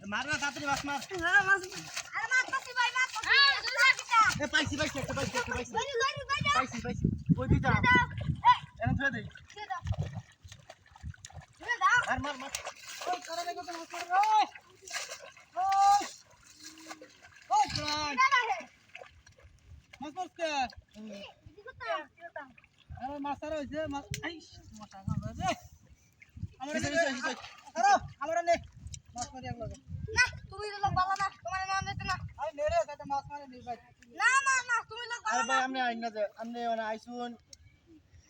মার না তাড়াতাড়ি মাছ মার। আরে মাছ পাচ্ছি ভাই মাছ পাচ্ছি। এ পাইছি পাইছি একটা পাইছি একটা পাইছি। ধরি ধরি ধরি পাইছি পাইছি। ওই দিটা এনে ধুয়ে দে। দাও। মার মার মার। ওই কারা দেখো তো মাছ মারে ওই ওই। ওই প্রাণ দাও মাছ আরে আর হইছে। আরে আমার নে মাছ মারি এক লাগে না তুমি লোক ভালো না তোমার নাম দিতে না আরে নে রে একটা মাছ মারি নি না না তুমি লোক আরে ভাই না আমনে আইন না যে আইসুন।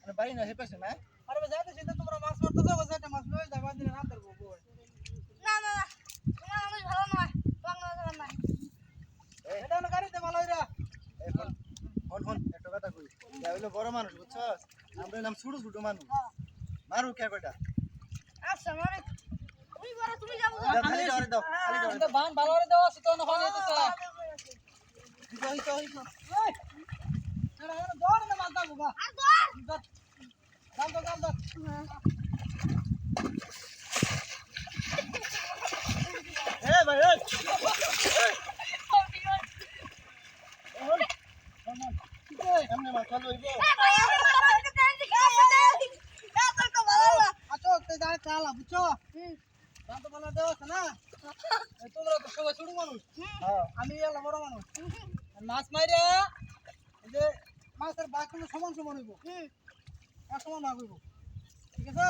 মানে বাড়ি না হেপাছে না? আরে ভাই যাইতে চিন্তা তোমরা মাছ মারতে যাও যাইতে মাছ লই যাবা দিলে না ধরবো না না না তোমার নাম ভালো নয় তোমার ভালো নয়। এটা না গাড়িতে ভালো হইরা এই ফোন ফোন ফোন একটা কথা কই। যা হইল বড় মানুষ বুঝছ? আমরা হইলাম ছোট ছোট মানুষ। মারু কে কয়টা? আচ্ছা মানে তুমি বড় তুমি যাব দাও, খালি দাও, দাও, খালি দাও, বান ভালো দাও আছে তো না হয় তো চালা বুঝছ তোমরা তো সবাই ছোট মানুষ। আমি বড় মানুষ। মাছ মাইরে যে মাছের বাকিগুলো সমান সমান হইব হুম সমান ভাগ হইব। ঠিক আছে?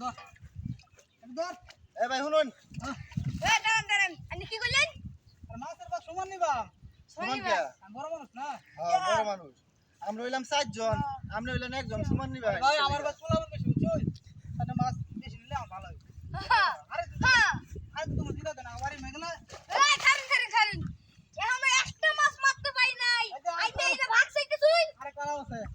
ধর। ধর। এ ভাই শুনুন। হ্যাঁ। এই দাঁড়ান দাঁড়ান। আপনি কি করলেন? আর মাছের বাক সমান নিবা। সমান কে? আমি বড় মানুষ না? হ্যাঁ বড় মানুষ। আমরা হইলাম চারজন আমরা হইলাম একজন সমান নিবা। ভাই আমার বাস পোলাবেন বেশি বুঝছ তাহলে মাছ বেশি নিলে আমার ভালো হইব হ্যাঁ আরে হ্যাঁ আজ তোমার দিলা দেন আমারই মেঘলা এই খারেন খারেন খারেন এখন একটা মাছ মারতে পাই নাই আই নাই না ভাগ চাইতে তুই আরে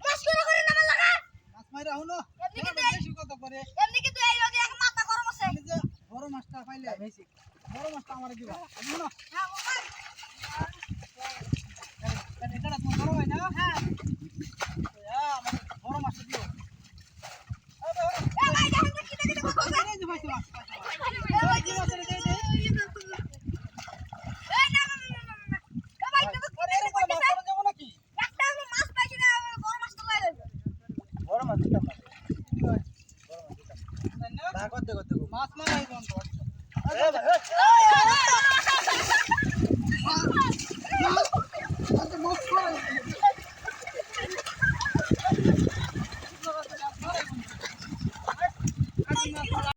কারা আছে মাছ করে করে নামা লাগা। মাছ মাইরা হুনো এমনি কি দেয়? বেশি কত করে। এমনি কি তুই এই রোদে এক মাথা গরম আছে। বড় মাছটা পাইলে বড় মাছটা আমার দিবা। বুঝলো হ্যাঁ বাবা এটা তোমার বড় ভাই না হ্যাঁ হ্যাঁ আমার বড় মাছটা দিও এ ভাই দেখেন তো কি দেখি দেখো এই যে ভাই তোমার এ ভাই কি মাছ রে দে দে এই না না না না না এ ভাই দেখো কি আরে দেখি এরকম মাছ ধরা যাব নাকি একটা আমি মাছ পাইছি না আমার বড় মাছ তো লাগে বড় মাছ দিতাম না জানি না? না করতে করতে। মাছ মারা